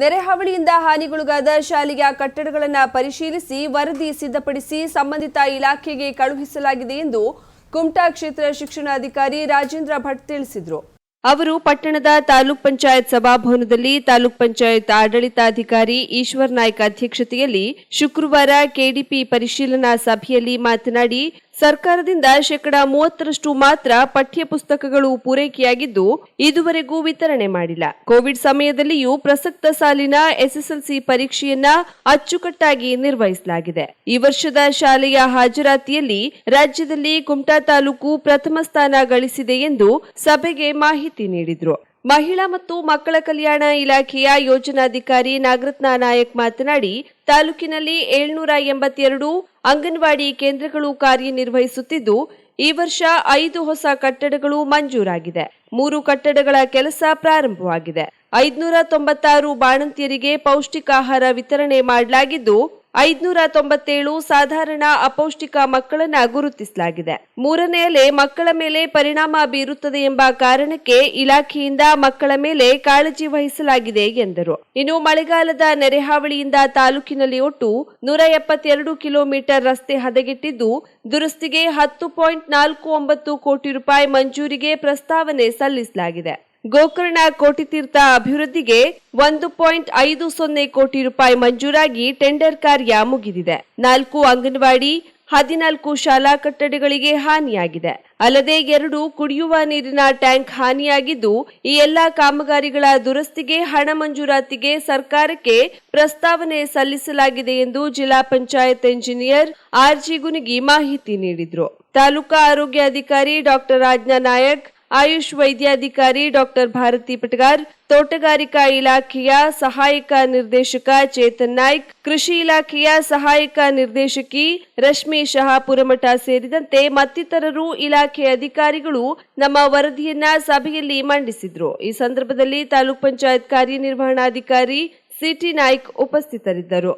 ನೆರೆಹಾವಳಿಯಿಂದ ಹಾನಿಗೊಳಗಾದ ಶಾಲೆಯ ಕಟ್ಟಡಗಳನ್ನು ಪರಿಶೀಲಿಸಿ ವರದಿ ಸಿದ್ಧಪಡಿಸಿ ಸಂಬಂಧಿತ ಇಲಾಖೆಗೆ ಕಳುಹಿಸಲಾಗಿದೆ ಎಂದು ಕುಮಟಾ ಕ್ಷೇತ್ರ ಶಿಕ್ಷಣಾಧಿಕಾರಿ ರಾಜೇಂದ್ರ ಭಟ್ ತಿಳಿಸಿದರು. ಅವರು ಪಟ್ಟಣದ ತಾಲೂಕ್ ಪಂಚಾಯತ್ ಸಭಾಭವನದಲ್ಲಿ ತಾಲೂಕ್ ಪಂಚಾಯತ್ ಆಡಳಿತಾಧಿಕಾರಿ ಈಶ್ವರ್ ನಾಯ್ಕ ಅಧ್ಯಕ್ಷತೆಯಲ್ಲಿ ಶುಕ್ರವಾರ ಕೆಡಿಪಿ ಪರಿಶೀಲನಾ ಸಭೆಯಲ್ಲಿ ಮಾತನಾಡಿ ಸರ್ಕಾರದಿಂದ ಶೇಕಡಾ ಮೂವತ್ತರಷ್ಟು ಮಾತ್ರ ಪಠ್ಯ ಪುಸ್ತಕಗಳು ಪೂರೈಕೆಯಾಗಿದ್ದು, ಇದುವರೆಗೂ ವಿತರಣೆ ಮಾಡಿಲ್ಲ. ಕೋವಿಡ್ ಸಮಯದಲ್ಲಿಯೂ ಪ್ರಸಕ್ತ ಸಾಲಿನ ಎಸ್ಎಸ್ಎಲ್ಸಿ ಪರೀಕ್ಷೆಯನ್ನ ಅಚ್ಚುಕಟ್ಟಾಗಿ ನಿರ್ವಹಿಸಲಾಗಿದೆ. ಈ ವರ್ಷದ ಶಾಲೆಯ ಹಾಜರಾತಿಯಲ್ಲಿ ರಾಜ್ಯದಲ್ಲಿ ಕುಮಟಾ ತಾಲೂಕು ಪ್ರಥಮ ಸ್ಥಾನ ಗಳಿಸಿದೆ ಎಂದು ಸಭೆಗೆ ಮಾಹಿತಿ ನೀಡಿದರು. ಮಹಿಳಾ ಮತ್ತು ಮಕ್ಕಳ ಕಲ್ಯಾಣ ಇಲಾಖೆಯ ಯೋಜನಾಧಿಕಾರಿ ನಾಗರತ್ನ ನಾಯಕ್ ಮಾತನಾಡಿ, ತಾಲೂಕಿನಲ್ಲಿ ಏಳ್ನೂರ ಎಂಬತ್ತೆರಡು ಅಂಗನವಾಡಿ ಕೇಂದ್ರಗಳು ಕಾರ್ಯನಿರ್ವಹಿಸುತ್ತಿದ್ದು, ಈ ವರ್ಷ ಐದು ಹೊಸ ಕಟ್ಟಡಗಳು ಮಂಜೂರಾಗಿದೆ. ಮೂರು ಕಟ್ಟಡಗಳ ಕೆಲಸ ಪ್ರಾರಂಭವಾಗಿದೆ. ಐದುನೂರ ತೊಂಬತ್ತಾರು ಬಾಣಂತಿಯರಿಗೆ ಪೌಷ್ಟಿಕಾಹಾರ ವಿತರಣೆ ಮಾಡಲಾಗಿದ್ದು ಐದುನೂರ ತೊಂಬತ್ತೇಳು ಸಾಧಾರಣ ಅಪೌಷ್ಟಿಕ ಮಕ್ಕಳನ್ನ ಗುರುತಿಸಲಾಗಿದೆ. ಮೂರನೇ ಅಲೆ ಮಕ್ಕಳ ಮೇಲೆ ಪರಿಣಾಮ ಬೀರುತ್ತದೆ ಎಂಬ ಕಾರಣಕ್ಕೆ ಇಲಾಖೆಯಿಂದ ಮಕ್ಕಳ ಮೇಲೆ ಕಾಳಜಿ ವಹಿಸಲಾಗಿದೆ ಎಂದರು. ಇನ್ನು ಮಳೆಗಾಲದ ನೆರೆಹಾವಳಿಯಿಂದ ತಾಲೂಕಿನಲ್ಲಿ ಒಟ್ಟು ನೂರ ಎಪ್ಪತ್ತೆರಡು ಕಿಲೋಮೀಟರ್ ರಸ್ತೆ ಹದಗೆಟ್ಟಿದ್ದು, ದುರಸ್ತಿಗೆ ಹತ್ತು ಪಾಯಿಂಟ್ ನಾಲ್ಕು ಒಂಬತ್ತು ಕೋಟಿ ರೂಪಾಯಿ ಮಂಜೂರಿಗೆ ಪ್ರಸ್ತಾವನೆ ಸಲ್ಲಿಸಲಾಗಿದೆ. ಗೋಕರ್ಣ ಕೋಟಿತೀರ್ಥ ಅಭಿವೃದ್ಧಿಗೆ ಒಂದು ಪಾಯಿಂಟ್ ಐದು ಸೊನ್ನೆ ಕೋಟಿ ರೂಪಾಯಿ ಮಂಜೂರಾಗಿ ಟೆಂಡರ್ ಕಾರ್ಯ ಮುಗಿದಿದೆ. ನಾಲ್ಕು ಅಂಗನವಾಡಿ, ಹದಿನಾಲ್ಕು ಶಾಲಾ ಕಟ್ಟಡಗಳಿಗೆ ಹಾನಿಯಾಗಿದೆ. ಅಲ್ಲದೆ ಎರಡು ಕುಡಿಯುವ ನೀರಿನ ಟ್ಯಾಂಕ್ ಹಾನಿಯಾಗಿದ್ದು, ಈ ಎಲ್ಲಾ ಕಾಮಗಾರಿಗಳ ದುರಸ್ತಿಗೆ ಹಣ ಮಂಜೂರಾತಿಗೆ ಸರ್ಕಾರಕ್ಕೆ ಪ್ರಸ್ತಾವನೆ ಸಲ್ಲಿಸಲಾಗಿದೆ ಎಂದು ಜಿಲ್ಲಾ ಪಂಚಾಯತ್ ಎಂಜಿನಿಯರ್ ಆರ್ಜಿ ಗುನಿಗಿ ಮಾಹಿತಿ ನೀಡಿದರು. ತಾಲೂಕಾ ಆರೋಗ್ಯ ಅಧಿಕಾರಿ ಡಾಕ್ಟರ್ ಆಜ್ಞಾ ನಾಯಕ್ ಆಯುಷ್ ವೈದ್ಯಾಧಿಕಾರಿ ಡಾಕ್ಟರ್ ಭಾರತಿ ಪಟಗಾರ್, ತೋಟಗಾರಿಕಾ ಇಲಾಖೆಯ ಸಹಾಯಕ ನಿರ್ದೇಶಕ ಚೇತನ್ ನಾಯ್ಕ್, ಕೃಷಿ ಇಲಾಖೆಯ ಸಹಾಯಕ ನಿರ್ದೇಶಕಿ ರಶ್ಮಿ ಶಹಾಪುರಮಠ ಸೇರಿದಂತೆ ಮತ್ತಿತರರು ಇಲಾಖೆ ಅಧಿಕಾರಿಗಳು ನಮ್ಮ ವರದಿಯನ್ನ ಸಭೆಯಲ್ಲಿ ಮಂಡಿಸಿದ್ರು. ಈ ಸಂದರ್ಭದಲ್ಲಿ ತಾಲೂಕ್ ಪಂಚಾಯತ್ ಕಾರ್ಯನಿರ್ವಹಣಾಧಿಕಾರಿ ಸಿಟಿ ನಾಯ್ಕ್ ಉಪಸ್ಥಿತರಿದ್ದರು.